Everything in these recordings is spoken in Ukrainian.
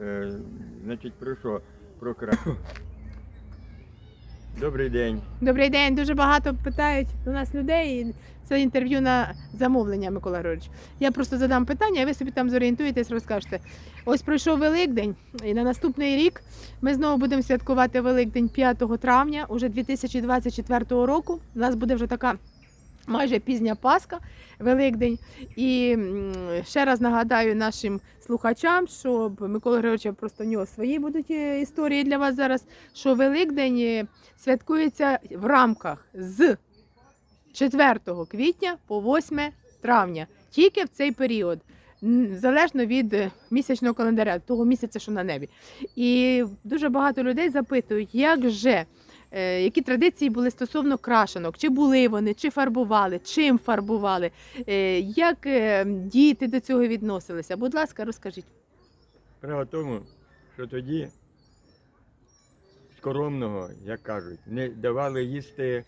Е, Значить, про що? Про кра. Добрий день. Добрий день. Дуже багато питають до нас людей. Це інтерв'ю на замовлення, Микола Григорович. Я просто задам питання, а ви собі там зорієнтуєтесь, розкажете. Ось пройшов Великдень, і на наступний рік ми знову будемо святкувати Великдень 5 травня, уже 2024 року. У нас буде вже така майже пізня Пасха, Великдень. І ще раз нагадаю нашим слухачам, що Микола Григоровича просто в нього свої будуть е, історії для вас зараз. Що Великдень е, святкується в рамках з 4 квітня по 8 травня, тільки в цей період. Залежно від е, місячного календаря, того місяця, що на небі. І дуже багато людей запитують, як же, які традиції були стосовно крашенок, чи були вони, чи фарбували, чим фарбували, е, як е, діти до цього відносилися. Будь ласка, розкажіть. Справа в тому, що тоді скоромного, як кажуть, не давали їсти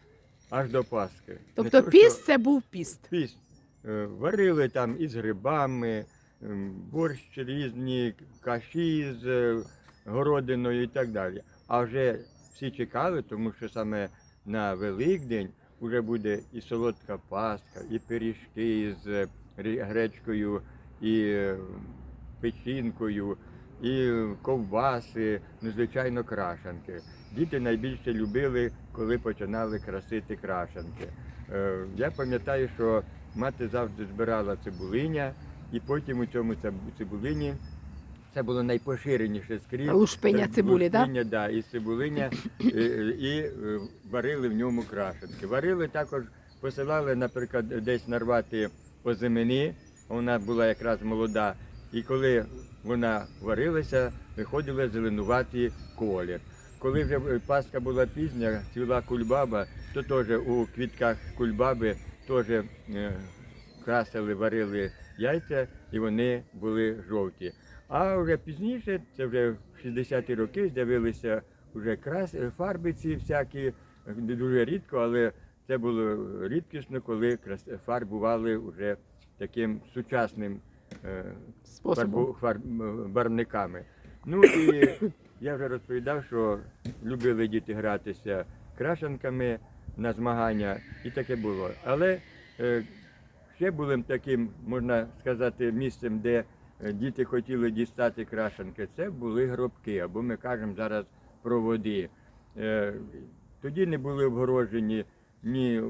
аж до Пасхи. Не Тобто то, піст що це був піст. піст. Е, Варили там із грибами, борщ різні, каші з е, городиною і так далі. А вже всі чекали, тому що саме на Великдень вже буде і солодка пастка, і пиріжки з е, гречкою, і е, печінкою, і ковбаси, ну, звичайно, крашанки. Діти найбільше любили, коли починали красити крашанки. Е, Я пам'ятаю, що мати завжди збирала цибулиня, і потім у цьому циб- цибулині це було найпоширеніше скрізь. Лушпиня цибулі, так? лушпиня, да, і цибулиня, і, і е, варили в ньому крашенки. Варили також, посилали, наприклад, десь нарвати озимини, вона була якраз молода, і коли вона варилася, виходила зеленуватий колір. Коли вже е, Пасха була пізня, цвіла кульбаба, то теж у квітках кульбаби теж е, красили, варили яйця, і вони були жовті. А вже пізніше, це вже в 60-ті роки, з'явилися вже крас... фарби ці всякі, дуже рідко, але це було рідкісно, коли фарбували вже таким сучасним е, фарбу... фарб... барвниками. Ну і я вже розповідав, що любили діти гратися крашенками на змагання, і таке було. Але е, ще були таким, можна сказати, місцем, де діти хотіли дістати крашенки. Це були гробки, або ми кажемо зараз проводи. Е, тоді не були обгорожені ні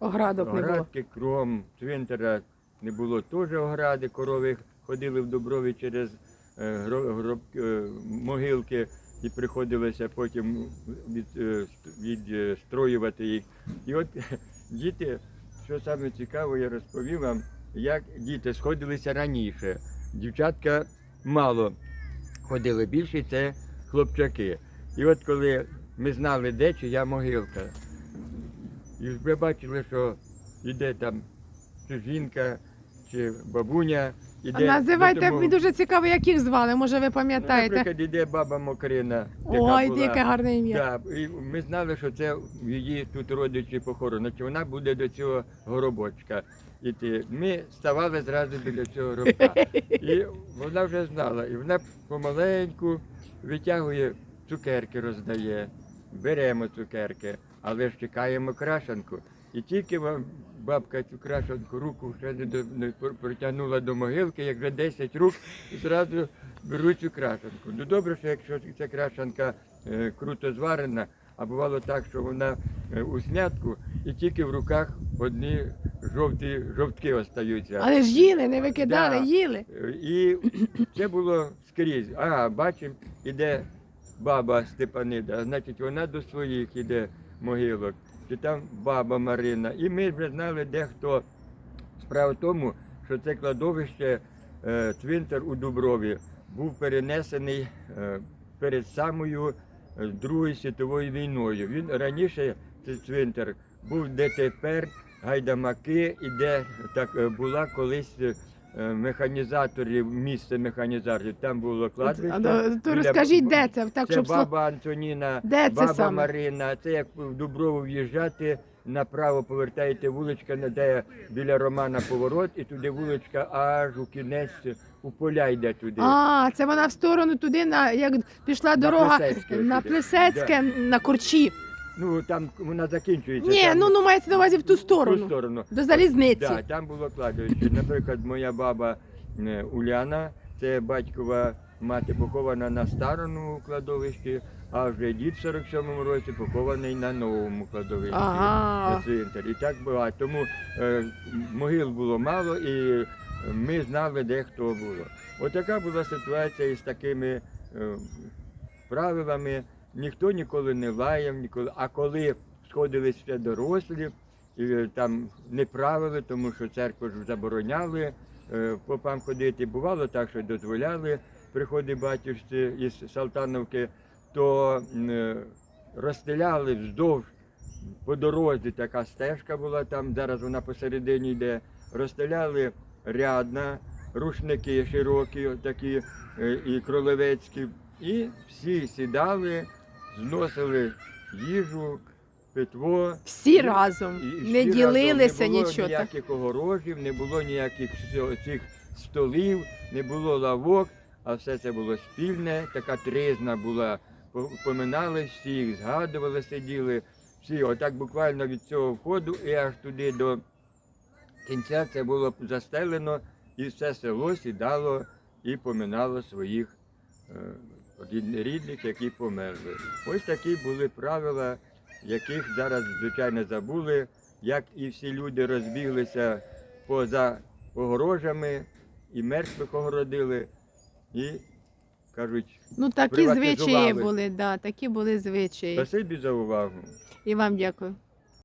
Оградок не було. оградки, кром, цвинтара не було теж огради, корови ходили в Дуброві через е, гро- гроб, е, могилки і приходилося потім від, е, відстроювати їх. І от діти, що саме цікаво, я розповів вам, як діти сходилися раніше. Дівчатка мало ходили, більше це хлопчаки. І от коли ми знали, де чи я могилка, і ви бачили, що йде там жінка, чи бабуня. Іде Називайте, мені дуже цікаво, як їх звали, може ви пам'ятаєте. Наприклад, іде баба Мокрина. яка Ой, була. яке гарне ім'я. Да, і ми знали, що це її тут родичі похоронені, чи вона буде до цього горобочка іти. Ми ставали зразу біля цього гробка. І вона вже знала. І вона помаленьку витягує цукерки, роздає. Беремо цукерки, але ж чекаємо крашанку. І тільки вам бабка цю крашанку руку ще не, до, не протягнула до могилки, як вже 10 рук, і зразу беруть цю крашанку. Ну добре, що якщо ця крашанка е, круто зварена, а бувало так, що вона е, у снятку і тільки в руках одні жовті жовтки остаються. Але ж їли, не викидали, Да. їли. І це було скрізь. Ага, бачимо, іде баба Степанида, значить вона до своїх іде могилок, чи там баба Марина. І ми вже знали, де хто. Справа в тому, що це кладовище, е, цвинтар у Дуброві, був перенесений е, перед самою е, Другою світовою війною. Він раніше цей цвинтар був де тепер гайдамаки, і де так була колись е, механізаторів, місце механізаторів. Там було кладбище. А, ну, То біля розкажіть, де це? Так, це щоб баба Антоніна, Де це баба саме? Марина. Це як в Дуброву в'їжджати, направо повертаєте вуличка, де біля Романа поворот, і туди вуличка аж у кінець у поля йде туди. А, це вона в сторону туди, на як пішла дорога Плесецьке на туди. Плесецьке, на Корчі. Ну там вона закінчується. Ні, там, ну ну мається на увазі в ту в ту сторону. сторону. До залізниці. Да, там було кладовище. Наприклад, моя баба е, Уляна, це батькова мати похована на старому кладовищі, а вже дід в 47-му році похований на новому кладовищі. Ага. І так було. Тому е, могил було мало і ми знали, де хто було. Отака була ситуація із такими е, правилами. Ніхто ніколи не лаяв, ніколи. А коли сходились все дорослі, і е, там не правили, тому що церкву ж забороняли е, попам ходити. Бувало так, що дозволяли приходи батюшці із Салтановки, то е, розстріляли вздовж по дорозі така стежка була там, зараз вона посередині йде. Розстріляли рядна, рушники широкі, такі і кролевецькі. І всі сідали, зносили їжу, питво. Всі разом. І всі Не разом. ділилися не було нічого. ніяких огорожів, не було ніяких цих столів, не було лавок, а все це було спільне, така тризна була. Поминали всіх, згадували, сиділи. Всі, отак буквально від цього входу і аж туди до кінця це було застелено, і все село сідало і поминало своїх е, рідних, які померли. Ось такі були правила, яких зараз, звичайно, забули, як і всі люди розбіглися поза огорожами, і мертвих огородили, і кажуть, Ну такі звичаї були, да, такі були звичаї. спасибі за увагу. І вам дякую.